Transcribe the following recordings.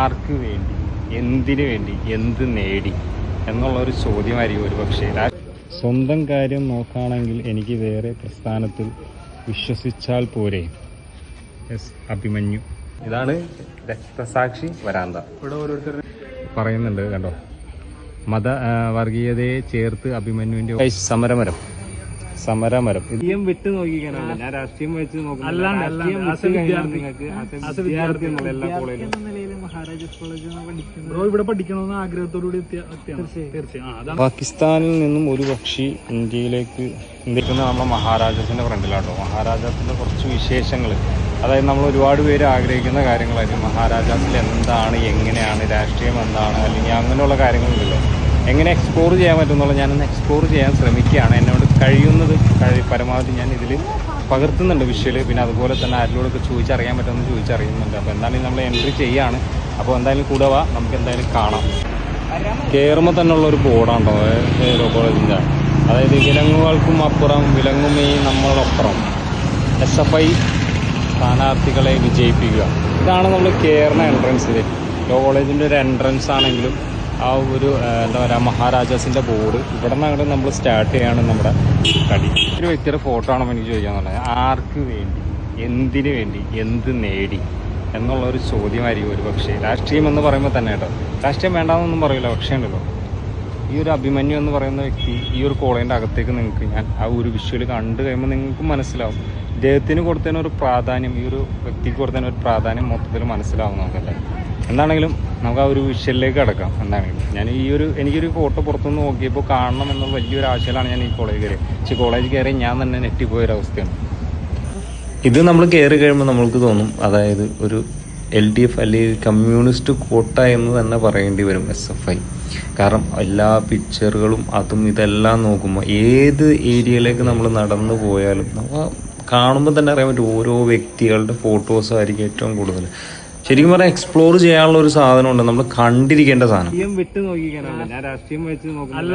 ആർക്ക് വേണ്ടി? എന്തിനു വേണ്ടി? എന്ത് നേടി? എന്നുള്ള ഒരു ചോദ്യമായിരിക്കും ഒരു പക്ഷേ സ്വന്തം കാര്യം നോക്കുകയാണെങ്കിൽ എനിക്ക് വേറെ പ്രസ്ഥാനത്തിൽ വിശ്വസിച്ചാൽ പോരെ? എസ് അഭിമന്യു. ഇതാണ് രക്തസാക്ഷി വരാന്ത. ഇവിടെ ഓരോരുത്തർ പറയുന്നുണ്ട് കണ്ടോ? മത വർഗീയതയെ ചേർത്ത് അഭിമന്യുവിന്റെ സമരമരം. സമരമരം. രാഷ്ട്രീയം വിട്ട് നോക്കിക്കാനാണ് ഞാൻ രാഷ്ട്രീയം വെച്ച് അല്ലാണ്ട്, മഹാരാജാസ് കോളേജിൽ പഠിക്കുന്നത്. ഇവിടെ പഠിക്കണമെന്ന് ആഗ്രഹത്തോടുകൂടി തീർച്ചയായും. പാകിസ്ഥാനിൽ നിന്നും ഒരു പക്ഷി ഇന്ത്യയിലേക്ക് ഇന്ത്യയ്ക്ക് നമ്മുടെ മഹാരാജാസിന്റെ ഫ്രണ്ടിലാട്ടോ. മഹാരാജാസിന്റെ കുറച്ച് വിശേഷങ്ങൾ അതായത് നമ്മൾ ഒരുപാട് പേര് ആഗ്രഹിക്കുന്ന കാര്യങ്ങളായിരിക്കും. മഹാരാജാസിൽ എന്താണ് എങ്ങനെയാണ് രാഷ്ട്രീയം എന്താണ് അല്ലെങ്കിൽ അങ്ങനെയുള്ള കാര്യങ്ങളുണ്ടല്ലോ. എങ്ങനെ എക്സ്പ്ലോർ ചെയ്യാൻ പറ്റുമെന്നുള്ളത് ഞാനൊന്ന് എക്സ്പ്ലോർ ചെയ്യാൻ ശ്രമിക്കുകയാണ്. എന്നോട് കഴിയുന്നത് കഴി പരമാവധി ഞാൻ ഇതിൽ പകർത്തുന്നുണ്ട് വിഷ്വൽ. പിന്നെ അതുപോലെ തന്നെ ആരിലൂടെയൊക്കെ ചോദിച്ചറിയാൻ പറ്റുമെന്ന് ചോദിച്ചറിയുന്നുണ്ട്. അപ്പോൾ എന്തായാലും നമ്മൾ എൻട്രി ചെയ്യാണ്. അപ്പോൾ എന്തായാലും കൂടെ വാ നമുക്ക് എന്തായാലും കാണാം. കയറുമ്പോൾ തന്നെ ഒരു ബോർഡാണോ? ഏരോ കോളേജിന്റെ അതായത് വിലങ്ങുകൾക്കും അപ്പുറം വിലങ്ങുമേ നമ്മളപ്പുറം എസ് എഫ് ഐ സ്ഥാനാർത്ഥികളെ വിജയിപ്പിക്കുക. ഇതാണ് നമ്മൾ കയറുന്ന എൻട്രൻസിൽ ലോ. കോളേജിന്റെ ഒരു എൻട്രൻസ് ആണെങ്കിലും ആ ഒരു എന്താ പറയുക മഹാരാജാസിന്റെ ബോർഡ് ഇവിടെ നിന്ന് അങ്ങോട്ട് നമ്മൾ സ്റ്റാർട്ട് ചെയ്യാണ് നമ്മുടെ കളി. ഒരു വ്യക്തിയുടെ ഫോട്ടോ ആണോ എനിക്ക് ചോദിക്കാൻ ചോദിക്കാന്നുള്ളത് ആർക്ക് വേണ്ടി എന്തിനു വേണ്ടി എന്ത് നേടി എന്നുള്ള ഒരു ചോദ്യമായിരിക്കും ഒരു പക്ഷേ രാഷ്ട്രീയം എന്ന് പറയുമ്പോൾ തന്നെ കേട്ടോ. രാഷ്ട്രീയം വേണ്ടാന്നൊന്നും പറയില്ല പക്ഷേ ഉണ്ടല്ലോ. ഈ ഒരു അഭിമന്യു എന്ന് പറയുന്ന വ്യക്തി ഈ ഒരു കോളേജിന്റെ അകത്തേക്ക് നിങ്ങൾക്ക് ഞാൻ ആ ഒരു വിഷ്വൽ കണ്ടു കഴിയുമ്പോൾ നിങ്ങൾക്ക് മനസ്സിലാവും. ഇദ്ദേഹത്തിന് കൊടുത്തതിനൊരു പ്രാധാന്യം ഈ ഒരു വ്യക്തിക്ക് കൊടുത്തതിനൊരു പ്രാധാന്യം മൊത്തത്തിൽ മനസ്സിലാവും നമുക്കല്ലേ എന്താണെങ്കിലും നമുക്ക് ആ ഒരു വിഷ്വലിലേക്ക് കിടക്കാം. എന്താണെങ്കിലും. ഞാൻ ഈ ഒരു എനിക്കൊരു ഫോട്ടോ പുറത്തുനിന്ന് നോക്കിയപ്പോൾ കാണണം എന്നുള്ള വലിയൊരു ആശയമാണ് ഞാൻ ഈ കോളേജ് കയറി പക്ഷേ കോളേജ് കയറി ഞാൻ തന്നെ നെറ്റിപ്പോയൊരവസ്ഥയാണ് ഇത് നമ്മൾ കയറി കഴിയുമ്പോൾ നമ്മൾക്ക് തോന്നും അതായത് ഒരു എൽ ഡി എഫ് അല്ലെങ്കിൽ കമ്മ്യൂണിസ്റ്റ് കോട്ട എന്ന് തന്നെ പറയേണ്ടി വരും എസ് എഫ് ഐ കാരണം എല്ലാ പിക്ചറുകളും അതും ഇതെല്ലാം നോക്കുമ്പോൾ ഏത് ഏരിയയിലേക്ക് നമ്മൾ നടന്നു പോയാലും നമ്മൾ കാണുമ്പോൾ തന്നെ അറിയാൻ പറ്റും ഓരോ വ്യക്തികളുടെ ഫോട്ടോസ് ആയിരിക്കും ഏറ്റവും കൂടുതൽ. ശരിക്കും പറഞ്ഞാൽ എക്സ്പ്ലോർ ചെയ്യാനുള്ള ഒരു സാധനം ഉണ്ട് നമ്മൾ കണ്ടിരിക്കേണ്ട സാധനം. വിട്ട് നോക്കിക്കാനാണ് ഞാൻ രാഷ്ട്രീയം വെച്ച് നോക്കുന്നത്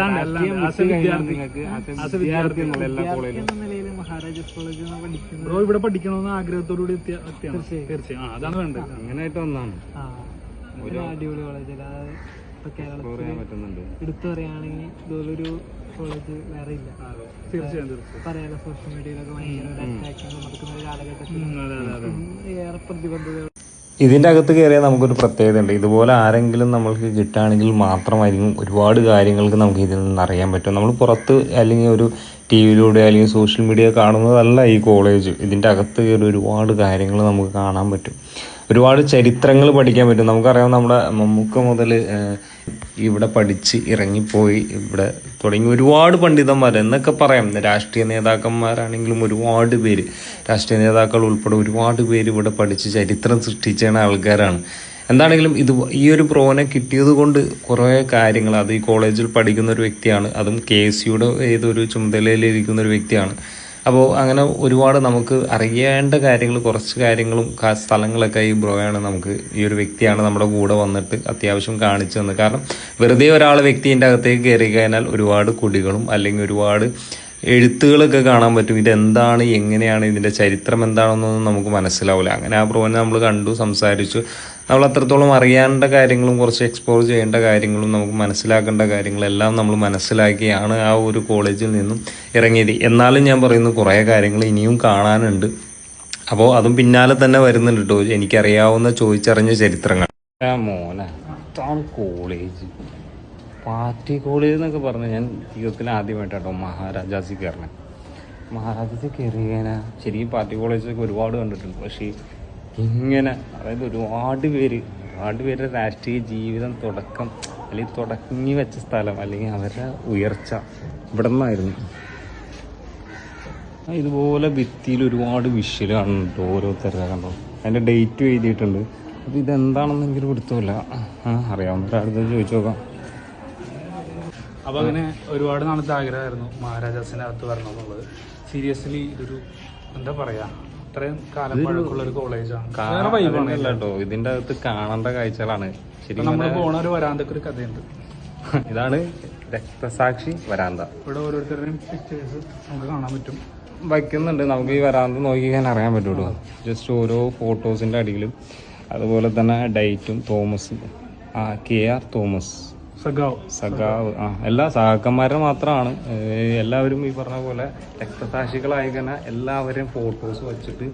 ഇവിടെ പഠിക്കണമെന്ന് ആഗ്രഹത്തോടുകൂടി തീർച്ചയായും. അതാണ് വേണ്ടത്. അങ്ങനെയായിട്ട് ഒന്നാണ് ആ. ഒരു അടിപൊളി കോളേജ്. എടുത്തു പറയുകയാണെങ്കിൽ ഇതുപോലൊരു കോളേജ് വേറെ ഇല്ല. തീർച്ചയായും പറയാലോ സോഷ്യൽ മീഡിയയിലൊക്കെ ഭയങ്കര നടക്കുന്ന ഒരു കാലഘട്ടത്തിൽ ഏറെ പ്രതിബദ്ധത ഇതിന്റെ അകത്ത് കയറിയാൽ നമുക്കൊരു പ്രത്യേകത ഉണ്ട് ഇതുപോലെ ആരെങ്കിലും നമ്മൾക്ക് കിട്ടുകയാണെങ്കിൽ മാത്രമായിരിക്കും ഒരുപാട് കാര്യങ്ങൾക്ക് നമുക്ക് ഇതിൽ നിന്ന് അറിയാൻ പറ്റും. നമ്മൾ പുറത്ത് അല്ലെങ്കിൽ ഒരു ടി വിയിലൂടെ അല്ലെങ്കിൽ സോഷ്യൽ മീഡിയ കാണുന്നതല്ല ഈ കോളേജ്. ഇതിന്റെ അകത്ത് കയറി ഒരുപാട് കാര്യങ്ങൾ നമുക്ക് കാണാൻ പറ്റും. ഒരുപാട് ചരിത്രങ്ങൾ പഠിക്കാൻ പറ്റും. നമുക്കറിയാം നമ്മുടെ മമ്മൂക്ക മുതൽ ഇവിടെ പഠിച്ച് ഇറങ്ങിപ്പോയി. ഇവിടെ തുടങ്ങി ഒരുപാട് പണ്ഡിതന്മാർ എന്നൊക്കെ പറയാം. രാഷ്ട്രീയ നേതാക്കന്മാരാണെങ്കിലും ഒരുപാട് പേര്. രാഷ്ട്രീയ നേതാക്കൾ ഉൾപ്പെടെ ഒരുപാട് പേര് ഇവിടെ പഠിച്ച് ചരിത്രം സൃഷ്ടിച്ച ആൾക്കാരാണ്. എന്താണെങ്കിലും ഇത് ഈ ഒരു പ്രോനെ കിട്ടിയത് കൊണ്ട് കുറേ കാര്യങ്ങൾ അത് ഈ കോളേജിൽ പഠിക്കുന്ന ഒരു വ്യക്തിയാണ്. അതും കെ എസ് സിയുടെ ഏതൊരു ചുമതലയിലിരിക്കുന്ന ഒരു വ്യക്തിയാണ്. അപ്പോൾ അങ്ങനെ ഒരുപാട് നമുക്ക് അറിയേണ്ട കാര്യങ്ങൾ കുറച്ച് കാര്യങ്ങളും സ്ഥലങ്ങളൊക്കെ ഈ ബ്രോയാണ് നമുക്ക് ഈ ഒരു വ്യക്തിയാണ് നമ്മുടെ കൂടെ വന്നിട്ട് അത്യാവശ്യം കാണിച്ചു തന്നത്. കാരണം വെറുതെ ഒരാൾ വ്യക്തിന്റെ അകത്തേക്ക് കയറി കഴിഞ്ഞാൽ ഒരുപാട് കുടികളും അല്ലെങ്കിൽ ഒരുപാട് എഴുത്തുകളൊക്കെ കാണാൻ പറ്റും. ഇതെന്താണ് എങ്ങനെയാണ് ഇതിന്റെ ചരിത്രം എന്താണെന്നൊന്നും നമുക്ക് മനസ്സിലാവില്ല. അങ്ങനെ ആ ബ്രോനെ നമ്മൾ കണ്ടു സംസാരിച്ചു. നമ്മൾ അത്രത്തോളം അറിയേണ്ട കാര്യങ്ങളും കുറച്ച് എക്സ്പ്ലോർ ചെയ്യേണ്ട കാര്യങ്ങളും നമുക്ക് മനസ്സിലാക്കേണ്ട കാര്യങ്ങളെല്ലാം നമ്മൾ മനസ്സിലാക്കിയാണ് ആ ഒരു കോളേജിൽ നിന്നും ഇറങ്ങിയത്. എന്നാലും ഞാൻ പറയുന്നു കുറേ കാര്യങ്ങൾ ഇനിയും കാണാനുണ്ട്. അപ്പോൾ അതും പിന്നാലെ തന്നെ വരുന്നുണ്ട് കേട്ടോ എനിക്കറിയാവുന്ന ചോദിച്ചറിഞ്ഞ ചരിത്രങ്ങൾ. മോനെ കോളേജ് പാർട്ടി കോളേജ് എന്നൊക്കെ പറഞ്ഞ് ഞാൻ ജീവിതത്തിൽ ആദ്യമായിട്ടാട്ടോ മഹാരാജാസി കയറണേ മഹാരാജാസി കയറിയാൽ ശരിക്കും പാർട്ടി കോളേജൊക്കെ ഒരുപാട് കണ്ടിട്ടുണ്ട്. പക്ഷേ ഇങ്ങനെ അതായത് ഒരുപാട് പേര് ഒരുപാട് പേരുടെ രാഷ്ട്രീയ ജീവിതം തുടക്കം അല്ലെങ്കിൽ തുടങ്ങി വെച്ച സ്ഥലം അല്ലെങ്കിൽ അവരുടെ ഉയർച്ച ഇവിടെ നിന്നായിരുന്നു ഇതുപോലെ ഭിത്തിയിൽ ഒരുപാട് വിഷ്വൽ കാണുന്നുണ്ട് ഓരോരുത്തരുടെ കണ്ടോ. അതിന്റെ ഡേറ്റ് എഴുതിയിട്ടുണ്ട്. അപ്പോൾ ഇതെന്താണെന്ന് എനിക്കൊരു അറിയാവുന്ന ഒരാളുടെ ചോദിച്ചു നോക്കാം. അപ്പം അങ്ങനെ ഒരുപാട് നാളത്തെ ആഗ്രഹമായിരുന്നു മഹാരാജാസിനകത്ത് വരണം എന്നുള്ളത് സീരിയസ്ലി ഇതൊരു എന്താ പറയാ? അത്രയും കാലം പഴക്കമുള്ള ഒരു കോളേജാണ്. കേട്ടോ ഇതിന്റെ അകത്ത് കാണേണ്ട കാഴ്ചകളാണ്. ശരിക്കും നമ്മൾ പോണ ഒരു വരാന്തക്ക് ഒരു കഥയുണ്ട്. ഇതാണ് രക്തസാക്ഷി വരാന്ത. ഇവിടെ ഓരോരുത്തരുടെയും പിക്ചേഴ്സ് നമുക്ക് കാണാൻ പറ്റും. വയ്ക്കുന്നുണ്ട്. നമുക്ക് ഈ വരാന്ത നോക്കി ഞാൻ അറിയാൻ പറ്റുള്ളൂ. ജസ്റ്റ് ഓരോ ഫോട്ടോസിന്റെ അടിയിലും. അതുപോലെ തന്നെ ഡൈറ്റും തോമസ് കെ ആർ തോമസ് സഖാവ്. സഖാവ്. ആ എല്ലാ സഹാക്കന്മാരെ മാത്രമാണ്. എല്ലാവരും ഈ പറഞ്ഞ പോലെ രക്തസാക്ഷികളായി തന്നെ എല്ലാവരും ഫോട്ടോസ് വെച്ചിട്ട്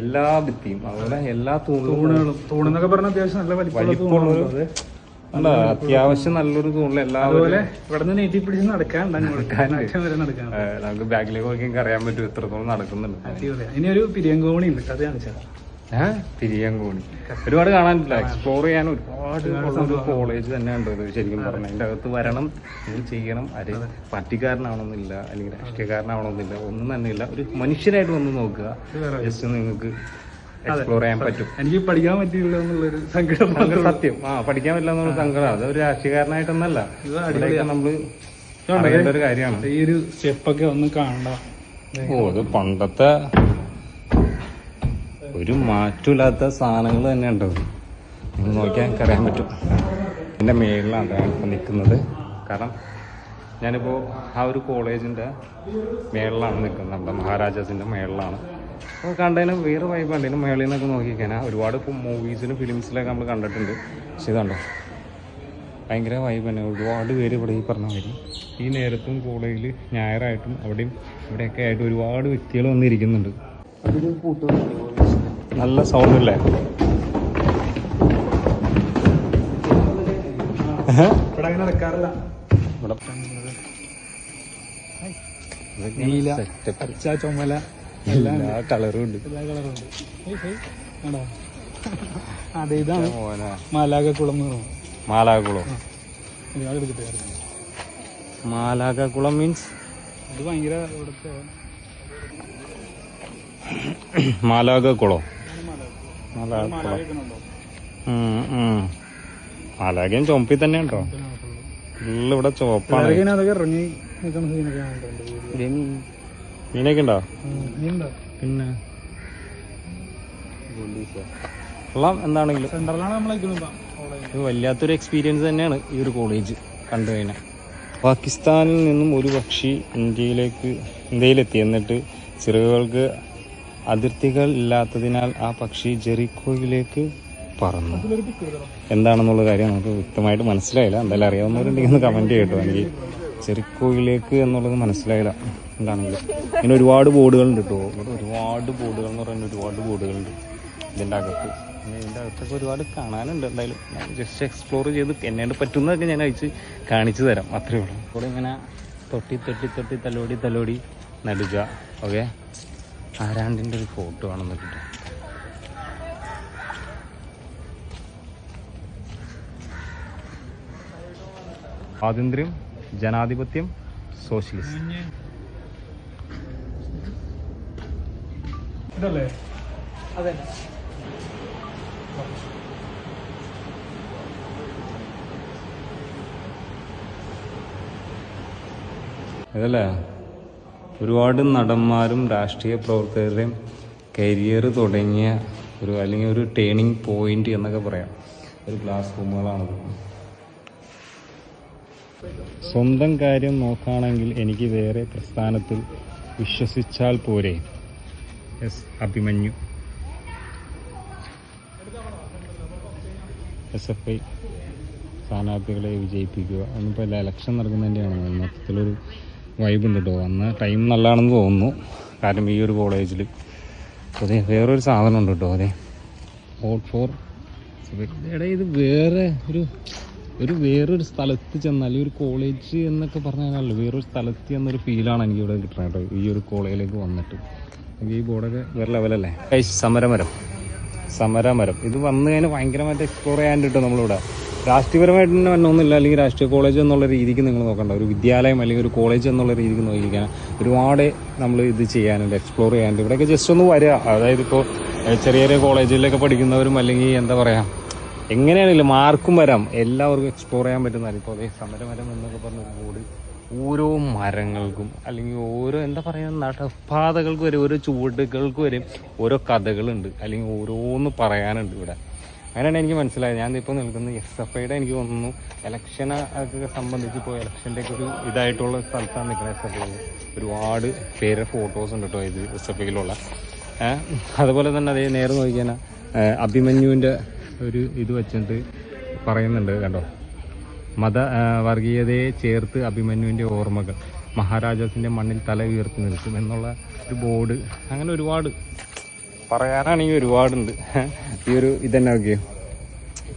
എല്ലാ ഭിത്തിയും അതുപോലെ എല്ലാ തൂണുകളും തൂണുകളും. തൂണെന്നൊക്കെ പറഞ്ഞ അത്യാവശ്യം നല്ല വലിപ്പമുള്ള. അല്ല അത്യാവശ്യം നല്ലൊരു തൂണിൽ എല്ലാവരും നമുക്ക് ബാക്കിലേക്ക് നോക്കി അറിയാൻ പറ്റും എത്രത്തോളം നടക്കുന്നുണ്ട്. ഇനി ഒരു പിരിയങ്കോണി ഉണ്ട് അത് കാണിച്ചാൽ ഏഹ് തിരിയങ്കോണി. ഒരുപാട് കാണാനില്ല. എക്സ്പ്ലോർ ചെയ്യാൻ ഒരുപാട് ഒരു കോളേജ് തന്നെ ഉണ്ട് ഇത് ശരിക്കും പറഞ്ഞു. അതിന്റെ അകത്ത് വരണം ഇത് ചെയ്യണം. അത് പാർട്ടിക്കാരനാവണമെന്നില്ല അല്ലെങ്കിൽ രാഷ്ട്രീയക്കാരനാവണമെന്നില്ല ഒന്നും തന്നെ ഇല്ല. ഒരു മനുഷ്യരായിട്ട് വന്ന് നോക്കുക. ജസ്റ്റ് നിങ്ങൾക്ക് എക്സ്പ്ലോർ ചെയ്യാൻ പറ്റും. എനിക്ക് പഠിക്കാൻ പറ്റിയില്ല എന്നുള്ളൊരു സങ്കടം സത്യം. ആ പഠിക്കാൻ പറ്റില്ല എന്നുള്ള സങ്കടം. അത് ഒരു രാഷ്ട്രീയക്കാരനായിട്ടൊന്നല്ല. നമ്മൾ ഒരു കാര്യമാണ്. ഈ ഒരു സ്റ്റെപ്പൊക്കെ ഒന്ന് കാണണ്ട ഓ അത് പണ്ടത്തെ ഒരു മാറ്റമില്ലാത്ത സാധനങ്ങൾ തന്നെ ഉണ്ടത് നിങ്ങൾ നോക്കിയാൽ എനിക്ക് അറിയാൻ പറ്റും. എന്റെ മേളിലാണ് ഞാൻ ഇപ്പോൾ നിൽക്കുന്നത് കാരണം ഞാനിപ്പോൾ ആ ഒരു കോളേജിന്റെ മേളിലാണ് നിൽക്കുന്നത് നമ്മുടെ മഹാരാജാസിന്റെ മേളിലാണ്. അപ്പോൾ കണ്ടതിന് വേറെ വൈബ് ഉണ്ട് ഇതിന് മേളിൽ നിന്നൊക്കെ നോക്കിക്കഴിഞ്ഞാൽ ഒരുപാട് ഇപ്പോൾ മൂവീസിലും ഫിലിംസിലൊക്കെ നമ്മൾ കണ്ടിട്ടുണ്ട്. പക്ഷേ ഇതുണ്ടോ? ഭയങ്കര വൈബ് തന്നെ. ഒരുപാട് പേര് ഇവിടെ ഈ പറഞ്ഞ മാതിരി ഈ നേരത്തും കോളേജിൽ ഞായറായിട്ടും അവിടെയും ഇവിടെയൊക്കെ ആയിട്ട് ഒരുപാട് വ്യക്തികൾ വന്നിരിക്കുന്നുണ്ട്. അതൊരു സൗണ്ട് അല്ലേ സൗണ്ട് അല്ലേ നടക്കാറില്ല ഇവിടെ നീല setup. പച്ച ചുമല എല്ലാ കളറും ഉണ്ട്. എല്ലാ കളറുണ്ട് ആണോ അതെ ഇതാണ്. മോനെ. മാലാകക്കുളം എന്ന് പറയുന്നത് മാലാകുളം മീൻസ് ഇത് ഭയങ്കര ഇവിടുത്തെ മാലാകുളം മാലാകുണ്ടോ ചുമപ്പി തന്നെ ഉണ്ടോ? ഫുള്ള് ഇവിടെ ചുവപ്പാണ് അതൊക്കെ ഇറങ്ങി നിൽക്കുന്ന സീനൊക്കെ കാണുന്നുണ്ട് മീനൊക്കെ ഉണ്ടോ? പിന്നെ? കൊള്ളാം എന്താണെങ്കിലും. ഇത് വല്ലാത്തൊരു എക്സ്പീരിയൻസ് തന്നെയാണ് ഈ ഒരു കോളേജ് കണ്ടു കഴിഞ്ഞാൽ പാകിസ്ഥാനിൽ നിന്നും ഒരു പക്ഷി ഇന്ത്യയിലേക്ക് ഇന്ത്യയിലെത്തി എന്നിട്ട് ചിറകുകൾക്ക് അതിർത്തികൾ ഇല്ലാത്തതിനാൽ ആ പക്ഷി ജെറിക്കോയിലേക്ക് പറന്നു. എന്താണെന്നുള്ള കാര്യം നമുക്ക് വ്യക്തമായിട്ട് മനസ്സിലായില്ല. എന്തായാലും അറിയാവുന്നവരുണ്ടെങ്കിൽ ഒന്ന് കമന്റ് ചെയ്യട്ടോ. എനിക്ക് ചെറിക്കോയിലേക്ക് എന്നുള്ളത് മനസ്സിലായില്ല. എന്താണെങ്കിലും. ഇങ്ങനെ ഒരുപാട് ബോർഡുകളുണ്ട് കേട്ടോ. ഇവിടെ ഒരുപാട് ബോർഡുകൾ എന്ന് പറയുന്നത് ഒരുപാട് ബോർഡുകളുണ്ട് ഇതിന്റെ അകത്ത്. ഇതിന്റെ അകത്തൊക്കെ ഒരുപാട് കാണാനുണ്ട് എന്തായാലും. ഞാൻ ജസ്റ്റ് എക്സ്പ്ലോർ ചെയ്ത് എന്നെ പറ്റുന്നതൊക്കെ ഞാൻ അയച്ച് കാണിച്ചു തരാം. അത്രയേ ഉള്ളൂ. ഇവിടെ ഇങ്ങനെ തൊട്ടി തൊട്ടി തൊട്ടി തലോടി തലോടി നടുക. ഓക്കെ ആരാണ്ടിന്റെ ഒരു ഫോട്ടോ ആണെന്ന് കിട്ടും. സ്വാതന്ത്ര്യം ജനാധിപത്യം സോഷ്യലിസ്റ്റ് ഇതല്ലേ? അതെ. അതല്ലേ ഒരുപാട് നടന്മാരും രാഷ്ട്രീയ പ്രവർത്തകരുടെയും കരിയർ തുടങ്ങിയ ഒരു അല്ലെങ്കിൽ ഒരു ടേണിംഗ് പോയിന്റ് എന്നൊക്കെ പറയാം. ഒരു ക്ലാസ് റൂമുകളാണത് സ്വന്തം കാര്യം നോക്കുകയാണെങ്കിൽ എനിക്ക് വേറെ പ്രസ്ഥാനത്തിൽ വിശ്വസിച്ചാൽ പോരെ? S Abhimanyu. S F I സ്ഥാനാർത്ഥികളെ വിജയിപ്പിക്കുക. ഒന്നിപ്പോൾ ഇലക്ഷൻ നടക്കുന്നതിന്റെയാണ് മൊത്തത്തിലൊരു വൈബ് ഉണ്ട് കേട്ടോ അന്ന് ടൈം നല്ലതാണെന്ന് തോന്നുന്നു. കാരണം ഈ ഒരു കോളേജിൽ അതെ വേറൊരു സാധനം ഉണ്ട് കേട്ടോ അതെ. ഓട്ട് ഫോർ എടാ ഇത് വേറെ ഒരു ഒരു വേറൊരു സ്ഥലത്ത് ചെന്നാൽ ഒരു കോളേജ് എന്നൊക്കെ പറഞ്ഞാലല്ലോ വേറൊരു സ്ഥലത്ത് എന്നൊരു ഫീലാണ് എനിക്ക് ഇവിടെ കിട്ടുന്നത് കേട്ടോ ഈ ഒരു കോളേജിലേക്ക് വന്നിട്ട്. ഈ ബോർഡൊക്കെ വേറെ ലെവലല്ലേ സമരമരം. സമരമരം. ഇത് വന്നു കഴിഞ്ഞാൽ ഭയങ്കരമായിട്ട് എക്സ്പ്ലോർ ചെയ്യാൻ കിട്ടും നമ്മളിവിടെ. രാഷ്ട്രീയപരമായിട്ട് തന്നെ വന്നൊന്നുമില്ല അല്ലെങ്കിൽ രാഷ്ട്രീയ കോളേജ് എന്നുള്ള രീതിക്ക് നിങ്ങൾ നോക്കണ്ട. ഒരു വിദ്യാലയം അല്ലെങ്കിൽ ഒരു കോളേജ് എന്നുള്ള രീതിക്ക് നോക്കിക്കാൻ ഒരുപാട് നമ്മൾ ഇത് ചെയ്യാനുണ്ട് എക്സ്പ്ലോർ ചെയ്യാനുണ്ട്. ഇവിടെയൊക്കെ ജസ്റ്റ് ഒന്ന് വരിക. അതായത് ഇപ്പോൾ ചെറിയ ചെറിയ കോളേജിലൊക്കെ പഠിക്കുന്നവരും അല്ലെങ്കിൽ എന്താ പറയുക എങ്ങനെയാണെങ്കിലും മാർക്കും വരാം. എല്ലാവർക്കും എക്സ്പ്ലോർ ചെയ്യാൻ പറ്റുന്നതാണ് ഇപ്പോൾ അതേ സമരമരം എന്നൊക്കെ പറഞ്ഞ ബോർഡ് ഓരോ മരങ്ങൾക്കും അല്ലെങ്കിൽ ഓരോ എന്താ പറയുക നടപ്പാതകൾക്ക് വരെ ഓരോ ചുവടുകൾക്ക് വരെ ഓരോ കഥകളുണ്ട്. അല്ലെങ്കിൽ ഓരോന്ന് പറയാനുണ്ട് ഇവിടെ. അങ്ങനെയാണ് എനിക്ക് മനസ്സിലായത്. ഞാൻ ഇപ്പോൾ നിൽക്കുന്നത് എസ് എഫ് ഐയുടെ എനിക്ക് തോന്നുന്നു ഇലക്ഷനെ ഒക്കെ സംബന്ധിച്ച് ഇപ്പോൾ ഇലക്ഷന്റെ ഒക്കെ ഒരു ഇതായിട്ടുള്ള സ്ഥലത്താണ് നിൽക്കുന്നത് എസ് എഫ് ഐ. ഒരുപാട് പേരെ ഫോട്ടോസ് ഉണ്ട് കേട്ടോ ഇത് എസ് എഫ് ഐയിലുള്ള. അതുപോലെ തന്നെ അതേ നേരെ നോക്കിയാൽ അഭിമന്യുവിന്റെ ഒരു ഇത് വെച്ചിട്ട് പറയുന്നുണ്ട് കണ്ടോ? മത വർഗീയതയെ ചേർത്ത് അഭിമന്യുവിന്റെ ഓർമ്മകൾ. മഹാരാജാസിന്റെ മണ്ണിൽ തല ഉയർത്തി നിൽക്കും എന്നുള്ള ഒരു ബോർഡ്. അങ്ങനെ ഒരുപാട് പറയാനാണെങ്കിൽ ഒരുപാടുണ്ട്. ഈ ഒരു ഇതന്നെ നോക്കിയോ.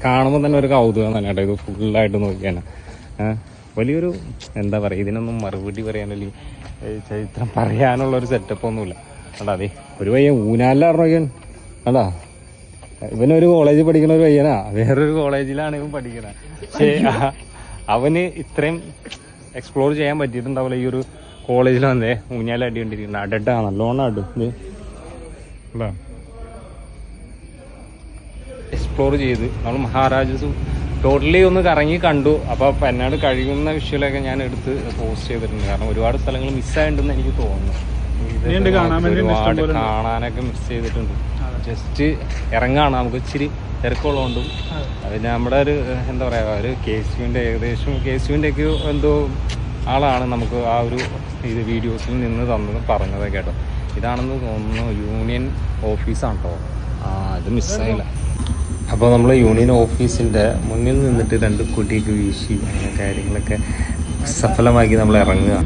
കാണുമ്പോൾ തന്നെ ഒരു കൗതുകം തന്നെ കേട്ടോ ഇത് ഫുള്ളായിട്ട് നോക്കിയാണ് വലിയൊരു എന്താ പറയുക ഇതിനൊന്നും മറുപടി പറയാനല്ല ചരിത്രം പറയാനുള്ള ഒരു സെറ്റപ്പ് ഒന്നുമില്ല. അല്ല അതെ ഒരു പയ്യൻ ഊനാലിലാണോ അല്ല ഇവനൊരു കോളേജിൽ പഠിക്കുന്ന ഒരു പയ്യനാ. വേറൊരു കോളേജിലാണ് ഇവൻ പഠിക്കുന്നത് പക്ഷേ അവന് ഇത്രയും എക്സ്പ്ലോർ ചെയ്യാൻ പറ്റിയിട്ടുണ്ടാവില്ല ഈ ഒരു കോളേജിൽ വന്നേ. ഊഞ്ഞാലടി കൊണ്ടിരിക്കുന്നത് അടട്ടാ നല്ലോണം അടുത്ത് അല്ല? എക്സ്പ്ലോർ ചെയ്ത്. നമ്മൾ മഹാരാജസ് ടോട്ടലി ഒന്ന് കറങ്ങി കണ്ടു. അപ്പോൾ പെന്നാട് കഴിയുന്ന വിഷയങ്ങളൊക്കെ ഞാൻ എടുത്ത് പോസ്റ്റ് ചെയ്തിട്ടുണ്ട്. കാരണം ഒരുപാട് സ്ഥലങ്ങൾ മിസ്സായിട്ടുണ്ടെന്ന് എനിക്ക് തോന്നുന്നു. ഒരുപാട് കാണാനൊക്കെ മിസ് ചെയ്തിട്ടുണ്ട്. ജസ്റ്റ് ഇറങ്ങാണ്. നമുക്ക് ഇച്ചിരി തിരക്കുള്ളതുകൊണ്ടും. പിന്നെ നമ്മുടെ ഒരു എന്താ പറയുക ഒരു കെ എസ് ഏകദേശം കെ ഒക്കെ എന്തോ ആളാണ് നമുക്ക് ആ ഒരു ഇത് വീഡിയോസിൽ നിന്ന് തന്നത് പറഞ്ഞത് കേട്ടോ. ഇതാണെന്ന് തോന്നുന്നു യൂണിയൻ ഓഫീസാണ് കേട്ടോ. ആ ഇത് മിസ്സായില്ല. അപ്പോൾ നമ്മൾ യൂണിയൻ ഓഫീസിന്റെ മുന്നിൽ നിന്നിട്ട് രണ്ട് കുട്ടിയൊക്കെ വീശി അങ്ങനെ കാര്യങ്ങളൊക്കെ സഫലമാക്കി നമ്മൾ ഇറങ്ങുക